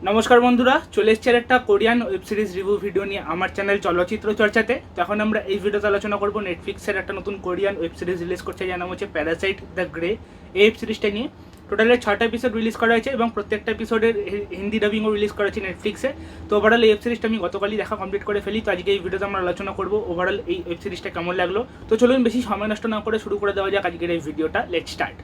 নমস্কার বন্ধুরা, চলে এসছে একটা Korean web series review video নিয়ে আমার চ্যানেল চলচ্চিত্র চর্চাতে। তো এখন আমরা এই ভিডিওতে আলোচনা করব নেটফ্লিক্সের একটা নতুন কোরিয়ান ওয়েব সিরিজ রিলিজ করছে, যার নাম হচ্ছে প্যারাসাইট দ্য গ্রে এই ওয়েব সিরিজটা নিয়ে টোটালে ছটা এপিসোড রিলিজ করা হয়েছে এবং প্রত্যেকটা এপিসোডের হিন্দি ডাবিংও রিলিজ করা হয়েছে নেটফ্লিক্সে তো ওভারঅল এই ওয়েব সিরিজটা আমি গতকালই দেখা কমপ্লিট করে ফেলি, তো আজকে এই ভিডিওতে আমরা আলোচনা করব ওভারঅল এই ওয়েব সিরিজটা কেমন লাগল। তো চলুন বেশি সময় নষ্ট না করে শুরু করে দেওয়া যাক আজকের এই ভিডিওটা। লেট স্টার্ট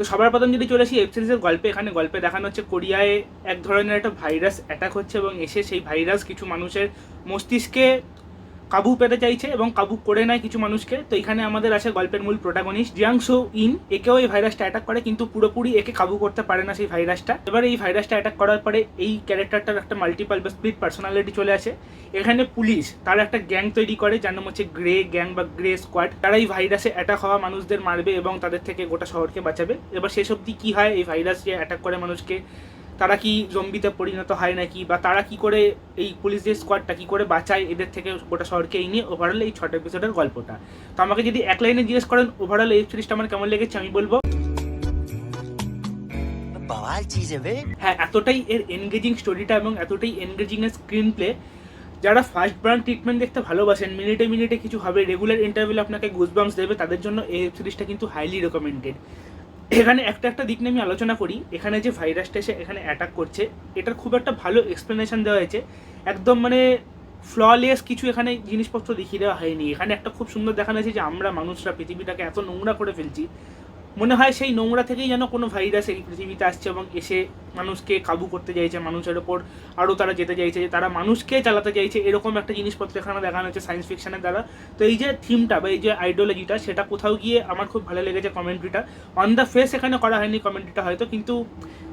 তো সবার প্রথম যদি চলে আসি ওয়েব সিরিজের গল্পে, এখানে গল্পে দেখানো হচ্ছে কোরিয়ায় এক ধরনের একটা ভাইরাস অ্যাটাক হচ্ছে এবং এসে সেই ভাইরাস কিছু মানুষের মস্তিষ্কে কাবু পেতে চাইছে এবং কাবু করে নেয় কিছু মানুষকে। তো এখানে আমাদের আছে গল্পের মূল প্রোটাগনিস্ট জিয়াংসো ইন একেও এই ভাইরাসটা অ্যাটাক করে, কিন্তু পুরোপুরি একে কাবু করতে পারে না সেই ভাইরাসটা। এবার এই ভাইরাসটা অ্যাটাক করার পরে এই ক্যারেক্টারটার একটা মাল্টিপাল বা স্প্লিট পার্সোনালিটি চলে আসে। এখানে পুলিশ, তার একটা গ্যাং তৈরি করে, যার নাম হচ্ছে গ্রে গ্যাং বা গ্রে স্কোয়াড। তারা এই ভাইরাসে অ্যাটাক হওয়া মানুষদের মারবে এবং তাদের থেকে গোটা শহরকে বাঁচাবে। এবার শেষ অবধি কী হয়? এই ভাইরাস যে অ্যাটাক করে মানুষকে তারা কি জম্বিতে পরিণত হয় নাকি? বা তারা কি করে এই পুলিশ যে স্কোয়াডটা কী করে বাঁচায়? এদের থেকে গোটা শহরকে এই নিয়ে ওভারঅল এই ছটা এপিসোডের গল্পটা। তো আমাকে যদি এক লাইনে জিজ্ঞেস করেন ওভারঅল এই সিরিজটা আমার কেমন লেগেছে আমি বলব। হ্যাঁ এতটাই এর এনগেজিং স্টোরিটা এবং এতটাই এনগেজিং এর স্ক্রিন প্লে যারা ফার্স্ট ব্রান্ড ট্রিটমেন্ট দেখতে ভালোবাসেন মিনিটে মিনিটে কিছু হবে রেগুলার ইন্টারভিউ আপনাকে গুজবাম্স দেবে তাদের জন্য এই সিরিজটা কিন্তু হাইলি রেকমেন্ডেড এখানে একটা একটা দিক নিয়ে আমি আলোচনা করি। এখানে যে ভাইরাসটা এসে এখানে অ্যাটাক করছে, এটার খুব একটা ভালো এক্সপ্লেনেশন দেওয়া হয়েছে। একদম মানে ফ্ললেস কিছু এখানে জিনিসপত্র দেখিয়ে দেওয়া হয়নি। এখানে একটা খুব সুন্দর দেখানো হয়েছে যে আমরা মানুষরা পৃথিবীটাকে এত নোংরা করে ফেলছি। মনে হয় সেই নোংরা থেকেই যেন কোনো ভাইরাস এই পৃথিবীতে আসছে এবং এসে মানুষকে কাবু করতে চাইছে, মানুষের ওপর আরও তারা যেতে চাইছে, যে তারা মানুষকে চালাতে চাইছে, এরকম একটা জিনিসপত্র এখানে দেখানো হচ্ছে সায়েন্স ফিকশনের দ্বারা। তো এই যে থিমটা বা এই যে আইডিওলজিটা সেটা কোথাও গিয়ে আমার খুব ভালো লেগেছে কমেন্ট্রিটা অন দ্য ফেস এখানে করা হয়নি কমেন্ট্রিটা হয়তো, কিন্তু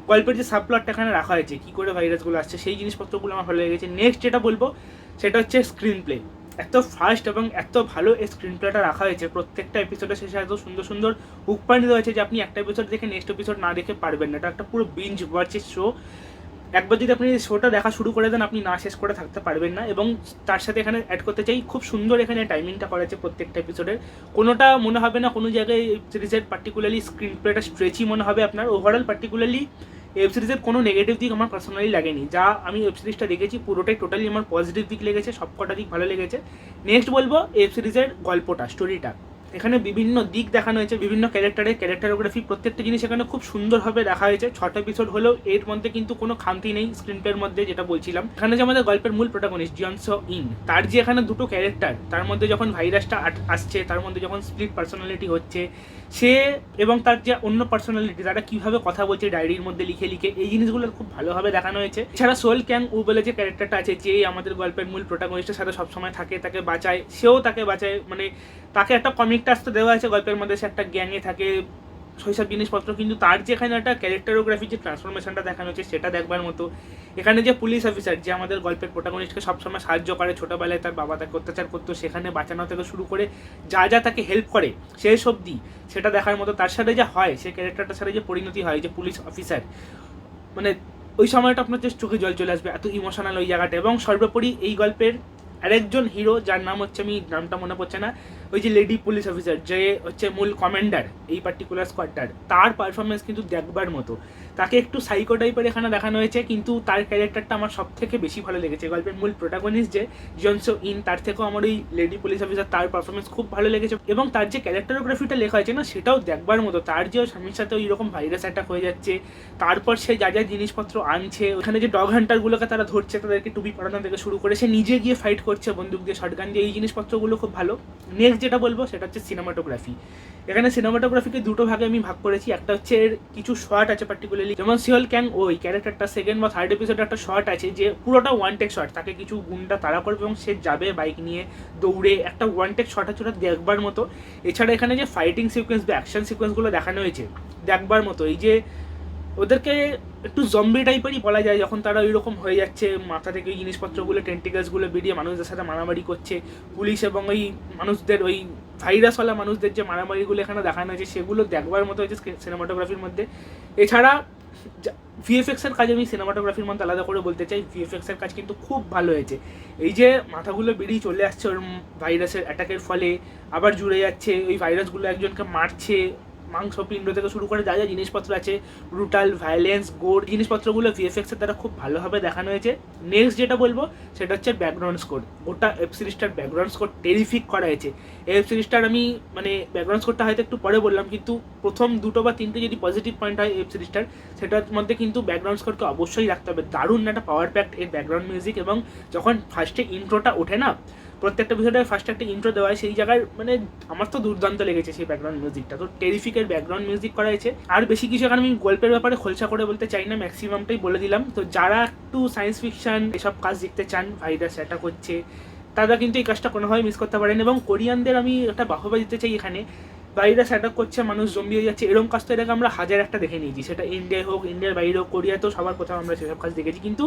গল্পের যে সাবপ্লটটা এখানে রাখা হয়েছে, কী করে ভাইরাসগুলো আসছে, সেই জিনিসপত্রগুলো আমার ভালো লেগেছে। নেক্সট যেটা বলব, সেটা হচ্ছে স্ক্রিন প্লে এত ফাস্ট এবং এত ভালো এই স্ক্রিন প্লেটা রাখা হয়েছে। প্রত্যেকটা এপিসোডের শেষে এত সুন্দর সুন্দর হুক পয়েন্ট হয়েছে যে আপনি একটা এপিসোড দেখে নেক্সট এপিসোড না দেখে পারবেন না। এটা একটা পুরো বিঞ্জ ওয়াচের শো একবার যদি আপনি শোটা দেখা শুরু করে দেন, আপনি না শেষ করে থাকতে পারবেন না এবং তার সাথে এখানে অ্যাড করতে চাই, খুব সুন্দর এখানে টাইমিংটা করা আছে প্রত্যেকটা এপিসোডের কোনোটা মনে হবে না, কোনো জায়গায় সিরিজের পার্টিকুলারলি স্ক্রিন প্লেটা স্ট্রেচই মনে হবে আপনার। ওভারঅল পার্টিকুলারলি ওয়েব সিরিজের কোনো নেগেটিভ দিক আমার পার্সোনালি লাগেনি। যা আমি ওয়েব সিরিজটা দেখেছি, পুরোটাই টোটালি আমার পজিটিভ দিক লেগেছে সব কটা দিক ভালো লেগেছে। নেক্সট বলব ওয়েব সিরিজের গল্পটা স্টোরিটা এখানে বিভিন্ন দিক দেখানো হয়েছে, বিভিন্ন ক্যারেক্টারের ক্যারেক্টারোগ্রাফি প্রত্যেকটা জিনিস এখানে খুব সুন্দরভাবে দেখা হয়েছে। ছটা এপিসোড হলেও এর মধ্যে কিন্তু কোনো খামতি নেই স্ক্রিন প্লের মধ্যে, যেটা বলছিলাম। এখানে যে আমাদের গল্পের মূল প্রোটাগনিস্ট জিয়নসো ইন তার যে এখানে দুটো ক্যারেক্টার তার মধ্যে যখন ভাইরাসটা আসছে, তার মধ্যে যখন স্প্লিট পার্সোনালিটি হচ্ছে, সে এবং তার যে অন্য পার্সোনালিটি তারা কীভাবে কথা বলছে ডায়েরির মধ্যে লিখে লিখে, এই জিনিসগুলো খুব ভালোভাবে দেখানো হয়েছে। এছাড়া সোল ক্যাং উ বলে যে ক্যারেক্টারটা আছে, যে আমাদের গল্পের মূল প্রোটাগনিস্টের সাথে সবসময় থাকে, তাকে বাঁচায়, সেও তাকে বাঁচায় মানে তাকে একটা কমিক টাচ তো দেওয়া আছে, গল্পের মধ্যে সে একটা গ্যাংয়ে থাকে শৈশব জিনিসপত্র, কিন্তু তার যে এখানে একটা ক্যারেক্টারোগ্রাফি যে ট্রান্সফরমেশনটা দেখানো হচ্ছে, সেটা দেখবার মতো। এখানে যে পুলিশ অফিসার যে আমাদের গল্পের প্রোটাগনিস্টকে সবসময় সাহায্য করে, ছোটোবেলায় তার বাবা তাকে অত্যাচার করতো, সেখানে বাঁচানো থেকে শুরু করে যা যা তাকে হেল্প করে, শেষ অবধি সেটা দেখার মতো, তার সাথে যা হয়, সে ক্যারেক্টারটার সাথে যে পরিণতি হয়, যে পুলিশ অফিসার মানে ওই সময়টা আপনার যে চোখে জল চলে আসবে, এত ইমোশনাল ওই জায়গাটা। এবং সর্বোপরি এই গল্পের আরেকজন হিরো যার নাম হচ্ছে আমি, নামটা মনে পড়ছে না ওই যে লেডি পুলিশ অফিসার যে হচ্ছে মূল কমান্ডার এই পার্টিকুলার স্কোয়াডটার তার পারফরমেন্স কিন্তু দেখবার মতো। তাকে একটু সাইকো টাইপের এখানে দেখানো হয়েছে, কিন্তু তার ক্যারেক্টারটা আমার সব থেকে বেশি ভালো লেগেছে। গল্পের মূল প্রোটাগনিস্ট যে জনসো ইন তার থেকেও আমার ওই লেডি পুলিশ অফিসার তার পারফরমেন্স খুব ভালো লেগেছে। এবং তার যে ক্যারেক্টারোগ্রাফিটা লেখা হয়েছে না, সেটাও দেখবার মতো। তার যে স্বামীর সাথে ওই রকম ভাইরাস অ্যাটাক হয়ে যাচ্ছে, তারপর সে যা যা জিনিসপত্র আনছে, ওখানে যে ডগ হান্টারগুলোকে তারা ধরছে, তাদেরকে টুপি পরানো থেকে শুরু করে, সে নিজে গিয়ে ফাইট করছে বন্দুক দিয়ে শটগান দিয়ে, এই জিনিসপত্রগুলো খুব ভালো। নেক্সট যেটা বলব সেটা হচ্ছে সিনেমাটোগ্রাফি এখানে সিনেমাটোগ্রাফিকে দুটো ভাগে আমি ভাগ করেছি। একটা হচ্ছে এর কিছু শর্ট আছে পার্টিকুলারলি যেমন সিওল ক্যাং ওই ক্যারেক্টারটা সেকেন্ড বা থার্ড এপিসোডে একটা শর্ট আছে যে পুরোটা ওয়ান টেক শর্ট তাকে কিছু গুন্ডা তাড়া করবে এবং সে যাবে বাইক নিয়ে দৌড়ে। একটা ওয়ান টেক শর্ট আছে ওটা দেখবার মতো। এছাড়া এখানে যে ফাইটিং সিকোয়েন্স বা অ্যাকশন সিকোয়েন্সগুলো দেখানো হয়েছে, দেখবার মতো। এই যে ওদেরকে একটু জম্বি টাইপেরই বলা যায়, যখন তারা ওই রকম হয়ে যাচ্ছে, মাথা থেকে ওই জিনিসপত্রগুলো টেন্টিকাসগুলো বেরিয়ে মানুষদের সাথে মারামারি করছে, পুলিশ এবং ওই মানুষদের, ওই ভাইরাসওয়ালা মানুষদের যে মারামারিগুলো এখানে দেখানো হয়েছে, সেগুলো দেখবার মতো হয়েছে সিনেমাটোগ্রাফির মধ্যে। এছাড়া ভিএফএক্স এর কাজ আমি সিনেমাটোগ্রাফির মধ্যে আলাদা করে বলতে চাই ভিএফএক্স এর কাজ কিন্তু খুব ভালো হয়েছে। এই যে মাথাগুলো বেরিয়ে চলে আসছে ওর ভাইরাসের অ্যাটাকের ফলে, আবার জুড়ে যাচ্ছে, ওই ভাইরাসগুলো একজনকে মারছে মাংস পিণ্ড থেকে শুরু করে যা যা জিনিসপত্র আছে ব্রুটাল ভায়োলেন্স গোড জিনিসপত্রগুলো ভিএফএক্স এর দ্বারা খুব ভালোভাবে দেখানো হয়েছে। নেক্সট যেটা বলব, সেটা হচ্ছে ব্যাকগ্রাউন্ড স্কোর গোটা ওয়েব সিরিজটার ব্যাকগ্রাউন্ড স্কোর টেরিফিক করা হয়েছে। এই ওয়েব সিরিজটার আমি মানে ব্যাকগ্রাউন্ড স্কোরটা হয়তো একটু পরে বললাম, কিন্তু প্রথম দুটো বা তিনটে যদি পজিটিভ পয়েন্ট হয় ওয়েব সিরিজটার সেটার মধ্যে কিন্তু ব্যাকগ্রাউন্ড স্কোরকে অবশ্যই রাখতে হবে। দারুণ একটা পাওয়ার প্যাক্ট এর ব্যাকগ্রাউন্ড মিউজিক এবং যখন ফার্স্টে ইন্ট্রোটা ওঠে না প্রত্যেকটা বিষয়টা ফার্স্ট একটা ইন্ট্রো দেওয়া হয়, সেই জায়গায় মানে আমার তো দুর্দান্ত লেগেছে সেই ব্যাকগ্রাউন্ড মিউজিকটা তো টেরিফিকের ব্যাকগ্রাউন্ড মিউজিক করা হয়েছে। আর বেশি কিছু এখন আমি গল্পের ব্যাপারে খোলসা করে বলতে চাই না ম্যাক্সিমামটাই বলে দিলাম। তো যারা একটু সায়েন্স ফিকশন এসব কাজ দেখতে চান ভাইরাস অ্যাটাক হচ্ছে, তারা কিন্তু এই কাজটা কোনোভাবে মিস করতে পারেন। এবং কোরিয়ানদের আমি একটা বাহবা দিতে চাই এখানে ভাইরাস অ্যাটাক করছে, মানুষ জম্বি হয়ে যাচ্ছে। এরকম কাজ তো এটাকে আমরা হাজার একটা দেখে নিয়েছি। সেটা ইন্ডিয়ায় হোক ইন্ডিয়ার বাইরে হোক কোরিয়াতেও সবার কোথাও আমরা সেসব কাজ দেখেছি। কিন্তু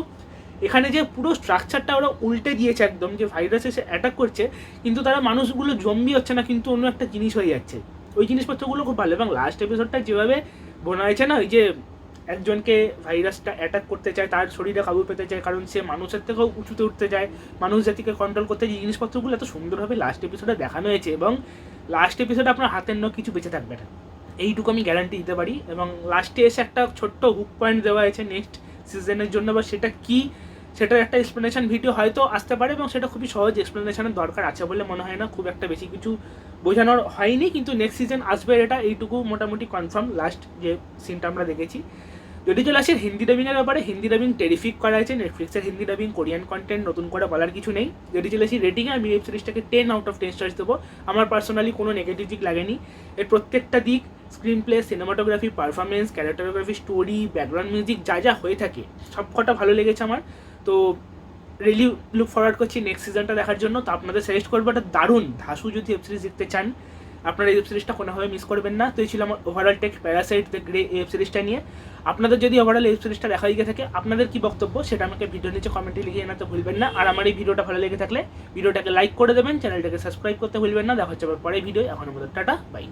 এখানে যে পুরো স্ট্রাকচারটা ওরা উল্টে দিয়েছে একদম, যে ভাইরাস এসে অ্যাটাক করছে, কিন্তু তারা মানুষগুলো জম্বি হচ্ছে না, কিন্তু অন্য একটা জিনিস হয়ে যাচ্ছে। ওই জিনিসপত্রগুলো খুব ভালো। এবং লাস্ট এপিসোডটা যেভাবে বোনা হয়েছে না, ওই যে একজনকে ভাইরাসটা অ্যাটাক করতে চায়, তার শরীরে কাবু পেতে চায়, কারণ সে মানুষের থেকেও উঁচুতে উঠতে চায়, মানুষ জাতিকে কন্ট্রোল করতে যে জিনিসপত্রগুলো এত সুন্দরভাবে লাস্ট এপিসোডে দেখানো হয়েছে। এবং লাস্ট এপিসোডে আপনার হাতের নখ কিছু বেঁচে থাকবে না। এইটুকু আমি গ্যারান্টি দিতে পারি। এবং লাস্টে এসে একটা ছোট্ট হুক পয়েন্ট দেওয়া হয়েছে নেক্সট সিজনের জন্য, বা সেটা কি সেটার একটা এক্সপ্লেনেশন ভিডিও হয়তো আসতে পারে এবং সেটা খুবই সহজ এক্সপ্লেনেশনের দরকার আছে বলে মনে হয় না, খুব একটা বেশি কিছু বোঝানোর হয়নি, কিন্তু নেক্সট সিজন আসবে এটা, এইটুকু মোটামুটি কনফার্ম লাস্ট যে সিনটা আমরা দেখেছি। যদি চলে আসে হিন্দি ডাবিংয়ের ব্যাপারে, হিন্দি ডাবিং টেরিফিক করা হয়েছে নেটফ্লিক্সের হিন্দি ডাবিং কোরিয়ান কন্টেন্ট নতুন করে বলার কিছু নেই। যদি চলে আসি রেটিংয়ে আমি web সিরিজটাকে ten out of ten stars দেবো। আমার পার্সোনালি কোনো নেগেটিভ দিক লাগেনি। এর প্রত্যেকটা দিক screen play cinematography performance characterography story background music যা যা হয়ে থাকে সব কটা ভালো লেগেছে আমার। তো রিলি লুক ফরওয়ার্ড করছি নেক্সট সিজনটা দেখার জন্য। তো আপনাদের সাজেস্ট করব একটা দারুণ ধাসু যদি ওয়েব সিরিজ দেখতে চান, আপনারা এই ওয়েব সিরিজটা কোনোভাবে মিস করবেন না। তো এই ছিল আমার overall take Parasyte the Grey web সিরিজটা নিয়ে। আপনাদের যদি ওভারঅল ওয়েব সিরিজটা দেখা হয়ে থাকে, আপনাদের কি বক্তব্য সেটা আমাকে ভিডিও নিচে কমেন্টে লিখে জানাতে ভুলবেন না। আর আমার এই ভিডিওটা ভালো লেগে থাকলে, ভিডিওটাকে লাইক করে দেবেন চ্যানেলটাকে সাবস্ক্রাইব করতে ভুলবেন না। দেখা হচ্ছে আবার পরে ভিডিও এখন আমাদের টাটা বাই